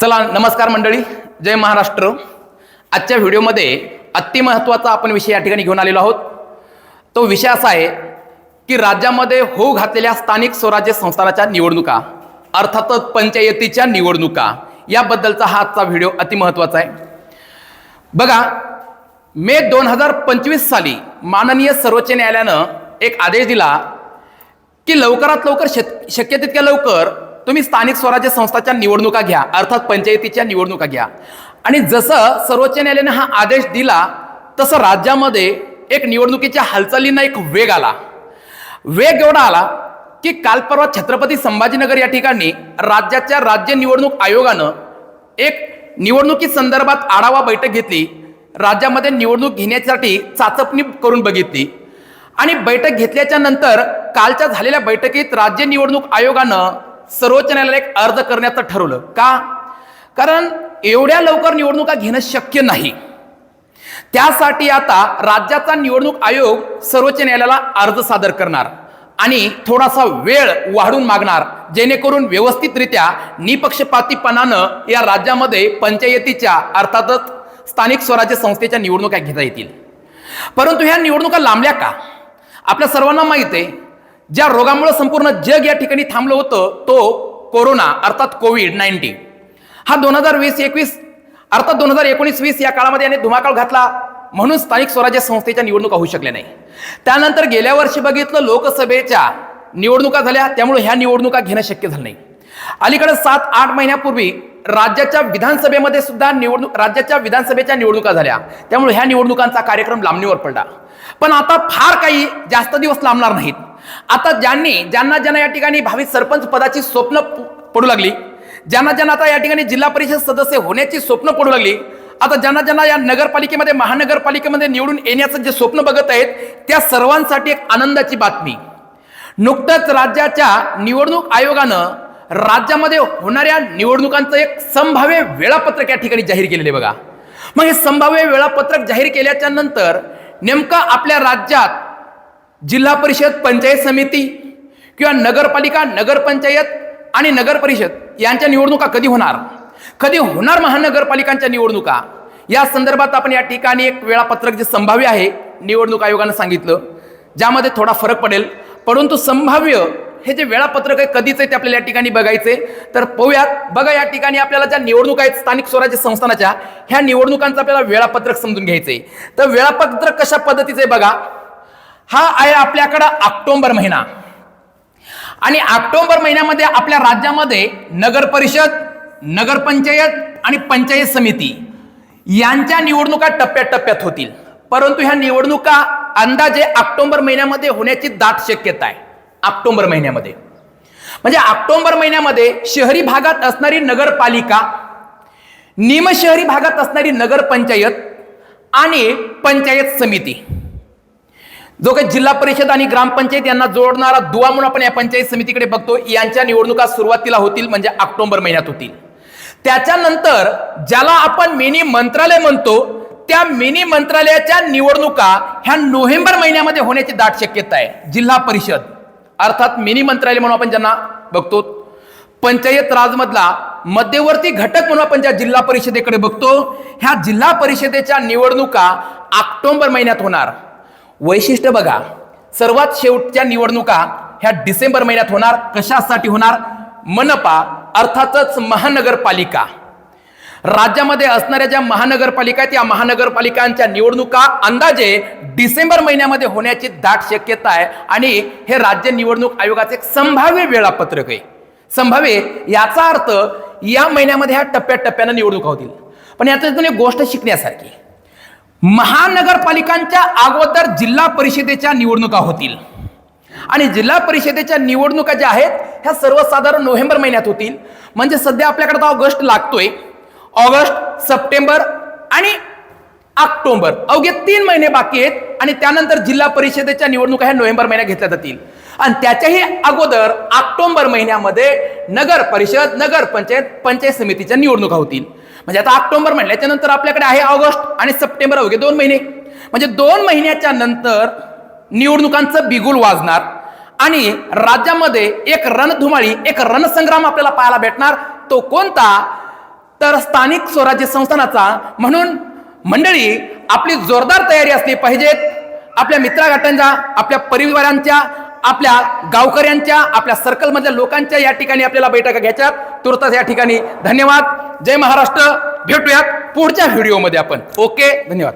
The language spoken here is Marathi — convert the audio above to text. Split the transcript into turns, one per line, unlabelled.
चला नमस्कार मंडळी. जय महाराष्ट्र. आजच्या व्हिडिओमध्ये अतिमहत्वाचा आपण विषय या ठिकाणी घेऊन आलेलो आहोत. तो विषय असा आहे की राज्यामध्ये होऊ घातलेल्या स्थानिक स्वराज्य संस्थानाच्या निवडणुका अर्थातच पंचायतीच्या निवडणुका याबद्दलचा हा आजचा व्हिडिओ अतिमहत्वाचा आहे. बघा मे दोन हजार पंचवीस साली माननीय सर्वोच्च न्यायालयानं एक आदेश दिला की लवकरात लवकर शक- शक्य तितक्या लवकर तुम्ही स्थानिक स्वराज्य संस्थाच्या निवडणुका घ्या अर्थात पंचायतीच्या निवडणुका घ्या. आणि जसं सर्वोच्च न्यायालयाने हा आदेश दिला तसं राज्यामध्ये एक निवडणुकीच्या हालचालींना एक वेग आला. वेग एवढा आला की काल परवा छत्रपती संभाजीनगर या ठिकाणी राज्याच्या राज्य निवडणूक आयोगानं एक निवडणुकी संदर्भात आढावा बैठक घेतली. राज्यामध्ये निवडणूक घेण्यासाठी चाचपणी करून बघितली. आणि बैठक घेतल्याच्या नंतर कालच्या झालेल्या बैठकीत राज्य निवडणूक आयोगानं सर्वोच्च न्यायालयाला एक अर्ज करण्याचं ठरवलं. का? कारण एवढ्या लवकर निवडणुका घेणं शक्य नाही. त्यासाठी आता राज्याचा निवडणूक आयोग सर्वोच्च न्यायालयाला अर्ज सादर करणार आणि थोडासा वेळ वाढून मागणार जेणेकरून व्यवस्थितरित्या निपक्षपातीपणानं या राज्यामध्ये पंचायतीच्या अर्थातच स्थानिक स्वराज्य संस्थेच्या निवडणुका घेता येतील. परंतु ह्या निवडणुका लांबल्या का? आपल्या सर्वांना माहीत आहे ज्या रोगामुळे संपूर्ण जग या ठिकाणी थांबलं होतं तो कोरोना अर्थात कोविड नाईन्टीन हा दोन हजार वीस एकवीस अर्थात दोन हजार एकोणीस वीस या काळामध्ये याने धुमाकाळ घातला म्हणून स्थानिक स्वराज्य संस्थेच्या निवडणुका होऊ शकल्या नाही. त्यानंतर गेल्या वर्षी बघितलं लोकसभेच्या निवडणुका झाल्या त्यामुळे ह्या निवडणुका घेणं शक्य झालं नाही. अलीकडे सात आठ महिन्यापूर्वी राज्याच्या विधानसभेमध्ये सुद्धा निवडणूक राज्याच्या विधानसभेच्या निवडणुका झाल्या. त्यामुळे ह्या निवडणुकांचा कार्यक्रम लांबणीवर पडला. पण आता फार काही जास्त दिवस लांबणार नाहीत. आता ज्यांनी ज्यांना ज्यांना या ठिकाणी भावी सरपंच पदाची स्वप्न पडू लागली ज्यांना ज्यांना आता या ठिकाणी जिल्हा परिषद सदस्य होण्याची स्वप्न पडू लागली आता ज्यांना ज्यांना या नगरपालिकेमध्ये महानगरपालिकेमध्ये निवडून येण्याचं जे स्वप्न बघत आहेत त्या सर्वांसाठी एक आनंदाची बातमी. नुकतंच राज्याच्या निवडणूक आयोगानं राज्यामध्ये होणाऱ्या निवडणुकांचं एक संभाव्य वेळापत्रक या ठिकाणी जाहीर केलेले बघा. मग हे संभाव्य वेळापत्रक जाहीर केल्याच्यानंतर नेमकं आपल्या राज्यात जिल्हा परिषद पंचायत समिती किंवा नगरपालिका नगरपंचायत आणि नगर परिषद यांच्या निवडणुका कधी होणार? कधी होणार महानगरपालिकांच्या निवडणुका? या संदर्भात आपण या ठिकाणी एक वेळापत्रक जे संभाव्य आहे निवडणूक आयोगानं सांगितलं ज्यामध्ये थोडा फरक पडेल. परंतु संभाव्य हे जे वेळापत्रक आहे कधीच आहे ते आपल्याला या ठिकाणी बघायचे तर पाहूयात बघा या ठिकाणी आपल्याला ज्या निवडणुका आहेत स्थानिक स्वराज्य संस्थानाच्या ह्या निवडणुकांचं आपल्याला वेळापत्रक समजून घ्यायचं आहे तर वेळापत्रक कशा पद्धतीचं आहे बघा हा आहे आपल्याकडं ऑक्टोबर महिना. आणि ऑक्टोबर महिन्यामध्ये आपल्या राज्यामध्ये नगर परिषद नगरपंचायत आणि पंचायत समिती यांच्या निवडणुका टप्प्याटप्प्यात होतील. परंतु ह्या निवडणुका अंदाजे ऑक्टोबर महिन्यामध्ये होण्याची दाट शक्यता आहे. ऑक्टोबर महिन्यामध्ये. म्हणजे ऑक्टोबर महिन्यामध्ये शहरी भागात असणारी नगरपालिका निमशहरी भागात असणारी नगरपंचायत आणि पंचायत समिती. जो काही जिल्हा परिषद आणि ग्रामपंचायत यांना जोडणारा दुवा म्हणून आपण या पंचायत समितीकडे बघतो यांच्या निवडणुका सुरुवातीला होतील म्हणजे ऑक्टोबर महिन्यात होतील. त्याच्यानंतर ज्याला आपण मिनी मंत्रालय म्हणतो त्या मिनी मंत्रालयाच्या निवडणुका ह्या नोव्हेंबर महिन्यामध्ये होण्याची दाट शक्यता आहे. जिल्हा परिषद अर्थात मिनी मंत्रालय म्हणून आपण ज्यांना बघतो पंचायत राजमधला मध्यवर्ती घटक म्हणून आपण ज्या जिल्हा परिषदेकडे बघतो ह्या जिल्हा परिषदेच्या निवडणुका ऑक्टोबर महिन्यात होणार. वैशिष्ट्य बघा. सर्वात शेवटच्या निवडणुका ह्या डिसेंबर महिन्यात होणार. कशासाठी होणार? मनपा अर्थातच महानगरपालिका. राज्यामध्ये असणाऱ्या ज्या महानगरपालिका आहेत या महानगरपालिकांच्या निवडणुका अंदाजे डिसेंबर महिन्यामध्ये होण्याची दाट शक्यता आहे. आणि हे राज्य निवडणूक आयोगाचे एक संभाव्य वेळापत्रक आहे. संभाव्य याचा अर्थ या महिन्यामध्ये ह्या टप्प्याटप्प्यानं निवडणुका होतील. पण याच्यातून एक गोष्ट शिकण्यासारखी महानगरपालिकांच्या अगोदर जिल्हा परिषदेच्या निवडणुका होतील. आणि जिल्हा परिषदेच्या निवडणुका ज्या आहेत ह्या सर्वसाधारण नोव्हेंबर महिन्यात होतील. म्हणजे सध्या आपल्याकडे ऑगस्ट लागतोय. ऑगस्ट सप्टेंबर आणि ऑक्टोबर. अवघे तीन महिने बाकी आहेत आणि त्यानंतर जिल्हा परिषदेच्या निवडणुका ह्या नोव्हेंबर महिन्यात घेतल्या जातील. आणि त्याच्याही अगोदर ऑक्टोबर महिन्यामध्ये नगर परिषद नगर पंचायत पंचायत समितीच्या निवडणुका होतील. म्हणजे आता ऑक्टोबर म्हणल्याच्या नंतर आपल्याकडे आहे ऑगस्ट आणि सप्टेंबर अवघे दोन महिने. म्हणजे दोन महिन्याच्या नंतर निवडणुकांचं बिगुल वाजणार आणि राज्यामध्ये एक रणधुमाळी एक रणसंग्राम आपल्याला पाहायला भेटणार. तो कोणता? तर स्थानिक स्वराज्य संस्थानाचा. म्हणून मंडळी आपली जोरदार तयारी असली पाहिजेत. आपल्या मित्रगटांच्या आपल्या परिवारांच्या आपल्या गावकऱ्यांच्या आपल्या सर्कलमधल्या लोकांच्या या ठिकाणी आपल्याला बैठका घ्यायच्यात. तुर्तास या ठिकाणी धन्यवाद. जय महाराष्ट्र. भेटूयात पुढच्या व्हिडिओमध्ये आपण. ओके धन्यवाद.